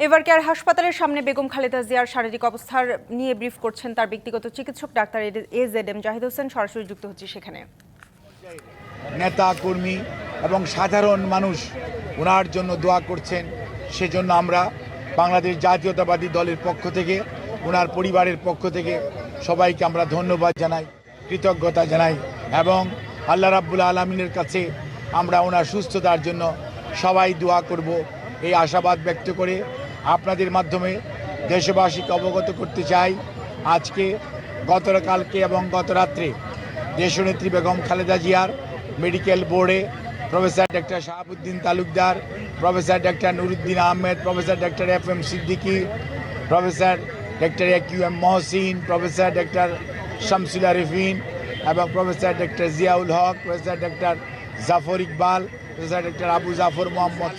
এবার কেয়ার হাসপাতালের সামনে বেগম খালেদা জিয়ার শারীরিক অবস্থার নিয়ে ব্রিফ করছেন তার ব্যক্তিগত চিকিৎসক doctor A Z M Zahid Hossain, সরাসরি যুক্ত হচ্ছে সেখানে। নেতা, কর্মী এবং সাধারণ মানুষ ওনার জন্য দোয়া করছেন। সেজন্য আমরা বাংলাদেশ জাতীয়তাবাদী দলের পক্ষ থেকে ওনার পরিবারের পক্ষ থেকে সবাইকে আমরা ধন্যবাদ জানাই, কৃতজ্ঞতা জানাই এবং আল্লাহ রাব্বুল আলমিনের কাছে আমরা ওনার সুস্থতার জন্য সবাই দোয়া করব। এই আশাবাদ ব্যক্ত করে আপনাদের মাধ্যমে দেশবাসীকে অবগত করতে চাই। আজকে গতকালকে এবং গত রাত্রে দেশনেত্রী বেগম খালেদা জিয়ার মেডিকেল বোর্ডে professor doctor Shahabuddin Talukdar, professor doctor Nuruddin Ahmed, professor doctor F M Siddiqui, professor doctor A Q M Mohsin, professor doctor Shamsullah Rifin এবং professor doctor Ziaul Haque, professor doctor Jafar Iqbal, professor doctor Abu Jafar Mohammad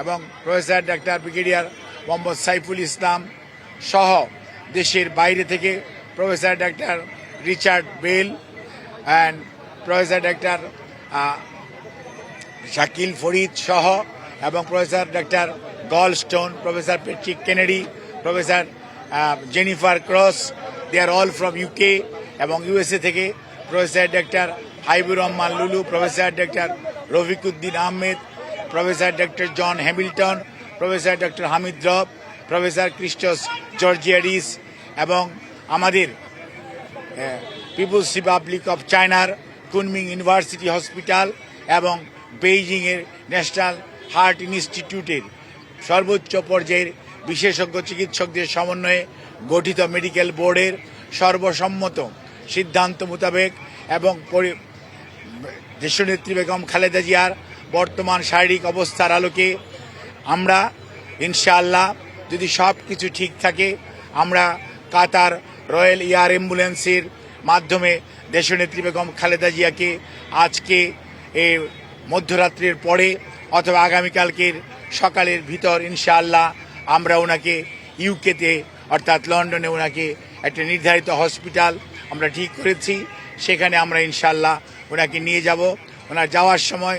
এবং professor doctor brigadier Mohammad Saiful Islam সহ দেশের বাইরে থেকে professor doctor Richard Bell and professor doctor Shakil Farid সহ এবং professor doctor Goldstone, professor Patrick Kennedy, professor Jennifer Cross, they are all from UK এবং USA থেকে professor doctor Haibur Rahman Lulu, professor doctor Rafiquddin Ahmed professor doctor John Hamilton, professor doctor Hamid Rob, professor Christos Georgiaris এবং আমাদের people's Republic of চায়নার Kunming university hospital এবং বেইজিংয়ের national heart ইনস্টিটিউটের সর্বোচ্চ পর্যায়ের বিশেষজ্ঞ চিকিৎসকদের সমন্বয়ে গঠিত মেডিকেল বোর্ডের সর্বসম্মত সিদ্ধান্ত মোতাবেক এবং দেশনেত্রী বেগম খালেদা জিয়ার বর্তমান শারীরিক অবস্থার আলোকে আমরা, ইনশাআল্লাহ, যদি সব কিছু ঠিক থাকে, আমরা কাতার রয়্যাল এয়ার অ্যাম্বুলেন্সের মাধ্যমে দেশনেত্রী বেগম খালেদা জিয়াকে আজকে এ মধ্যরাত্রির পরে অথবা আগামীকালকের সকালের ভিতর, ইনশাআল্লাহ, আমরা ওনাকে ইউকেতে, অর্থাৎ লন্ডনে ওনাকে একটা নির্ধারিত হসপিটাল আমরা ঠিক করেছি। সেখানে আমরা, ইনশাআল্লাহ, ওনাকে নিয়ে যাব। ওনার যাওয়ার সময়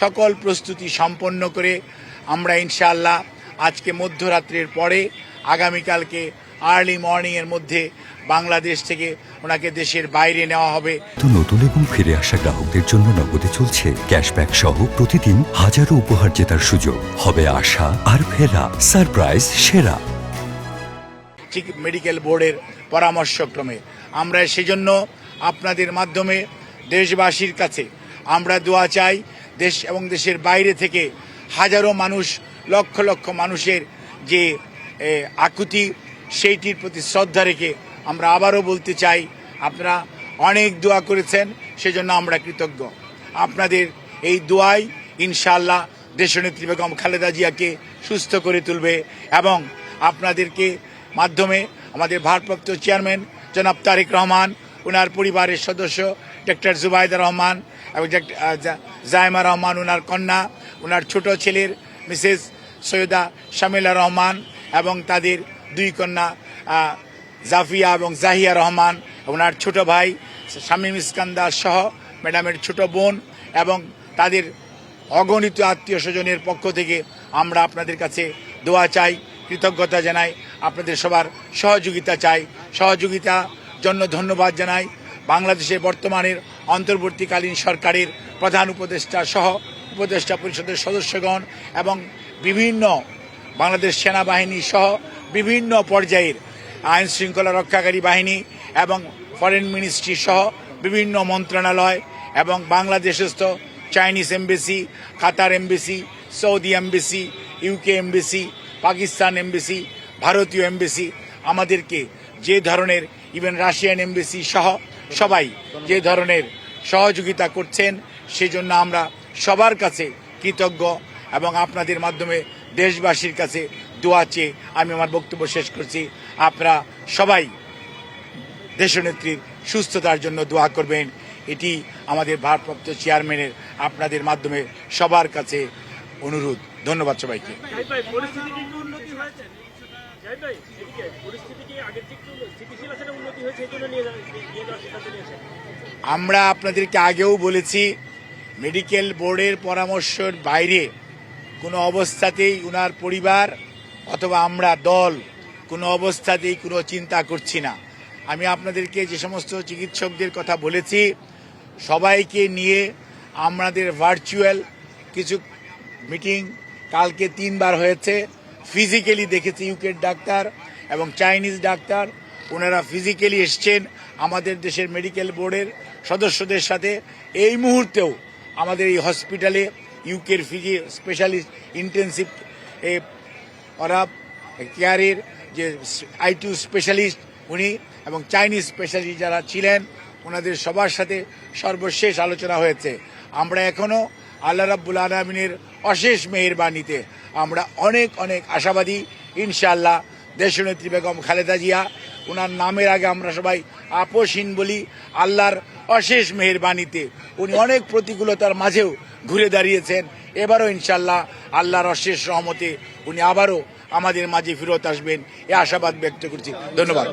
সকল প্রস্তুতি সম্পন্ন করে আমরা ইনশাআল্লাহ আজকে মধ্যরাত্রির পরে আগামীকালকে আর্লি মর্নিংয়ের মধ্যে বাংলাদেশ থেকে ওনাকে দেশের বাইরে নেওয়া হবে। তো নতুন এবং ফিরে আসা গ্রাহকদের জন্য নগদে চলছে ক্যাশব্যাক সহ প্রতিদিন হাজারো উপহার জেতার সুযোগ। হবে আশা আর ফেরা সারপ্রাইজ সেরা। ঠিক মেডিকেল বোর্ডের পরামর্শক্রমে। আমরা সেজন্য আপনাদের মাধ্যমে দেশবাসীর কাছে আমরা দোয়া চাই দেশ এবং দেশের বাইরে থেকে হাজারো মানুষ, লক্ষ লক্ষ মানুষের যে আকুতি, সেইটির প্রতি শ্রদ্ধা রেখে আমরা আবারও বলতে চাই, আপনারা অনেক দোয়া করেছেন, সেজন্য আমরা কৃতজ্ঞ। আপনাদের এই দোয়াই ইনশাআল্লাহ দেশনেত্রী বেগম খালেদা জিয়াকে সুস্থ করে তুলবে এবং আপনাদেরকে মাধ্যমে আমাদের ভারপ্রাপ্ত চেয়ারম্যান জনাব তারেক রহমান ওনার পরিবারের সদস্য ডক্টর জুবাইদা রহমান এবং জায়মা রহমান ওনার কন্যা ওনার ছোট ছেলের মিসেস সৈয়দা শামিলা রহমান এবং তাদের দুই কন্যা জাফিয়া এবং জাহিয়া রহমান ওনার ছোট ভাই শামীম ইস্কান্দার সহ ম্যাডামের ছোট বোন এবং তাদের অগণিত আত্মীয় স্বজনের পক্ষ থেকে আমরা আপনাদের কাছে দোয়া চাই, কৃতজ্ঞতা জানাই, আপনাদের সবার সহযোগিতা চাই। সহযোগিতা জন্য ধন্যবাদ জানাই বাংলাদেশের বর্তমানের অন্তর্বর্তীকালীন সরকারের প্রধান উপদেষ্টা সহ উপদেষ্টা পরিষদের সদস্যগণ এবং বিভিন্ন বাংলাদেশ সেনাবাহিনী সহ বিভিন্ন পর্যায়ের আইন শৃঙ্খলা রক্ষাকারী বাহিনী এবং ফরেন মিনিস্ট্রি সহ বিভিন্ন মন্ত্রণালয় এবং বাংলাদেশস্থ Chinese embassy, Qatar embassy, Saudi embassy, UK embassy, Pakistan embassy, ভারতীয় এমবেসি আমাদেরকে যে ধরনের ইভেন রাশিয়ান এমবেসি সহ সবাই যে ধরনের সহযোগিতা করছেন, সেজন্য আমরা সবার কাছে কৃতজ্ঞ এবং আপনাদের মাধ্যমে দেশবাসীর কাছে দোয়া চেয়ে আমি আমার বক্তব্য শেষ করছি। আপনারা সবাই দেশনেত্রীর সুস্থতার জন্য দোয়া করবেন। এটি আমাদের ভারপ্রাপ্ত চেয়ারম্যানের আপনাদের মাধ্যমে সবার কাছে অনুরোধ। ধন্যবাদ সবাইকে। আমরা আপনাদেরকে আগেও বলেছি মেডিকেল বোর্ডের পরামর্শের বাইরে কোনো অবস্থাতেই উনার পরিবার অথবা আমরা দল কোনো অবস্থাতেই কোনো চিন্তা করছি না। আমি আপনাদেরকে যে সমস্ত চিকিৎসকদের কথা বলেছি, সবাইকে নিয়ে আমাদের ভার্চুয়াল কিছু মিটিং কালকে তিনবার হয়েছে। ফিজিক্যালি দেখেছি ইউকের ডাক্তার এবং চাইনিজ ডাক্তার। ওনারা ফিজিক্যালি এসছেন আমাদের দেশের মেডিকেল বোর্ডের সদস্যদের সাথে। এই মুহূর্তেও আমাদের এই হসপিটালে ইউকের ফিজি স্পেশালিস্ট ইন্টেন্সিভ ওরা কেয়ারের যে আইটিউ স্পেশালিস্ট উনি এবং চাইনিজ স্পেশালিস্ট যারা ছিলেন, ওনাদের সবার সাথে সর্বশেষ আলোচনা হয়েছে। আমরা এখনও আল্লাহ রাব্বুল আলমিনের অশেষ মেহেরবানিতে আমরা অনেক অনেক আশাবাদী। ইনশাআল্লাহ দেশনেত্রী বেগম খালেদা জিয়া ওনার নামের আগে আমরা সবাই আপোষহীন বলি, আল্লাহর অশেষ মেহেরবানিতে উনি অনেক প্রতিকূলতার মাঝেও ঘুরে দাঁড়িয়েছেন। এবারও ইনশাল্লাহ আল্লাহর অশেষ রহমতে উনি আবারও আমাদের মাঝে ফেরত আসবেন। এ আশাবাদ ব্যক্ত করছি। ধন্যবাদ।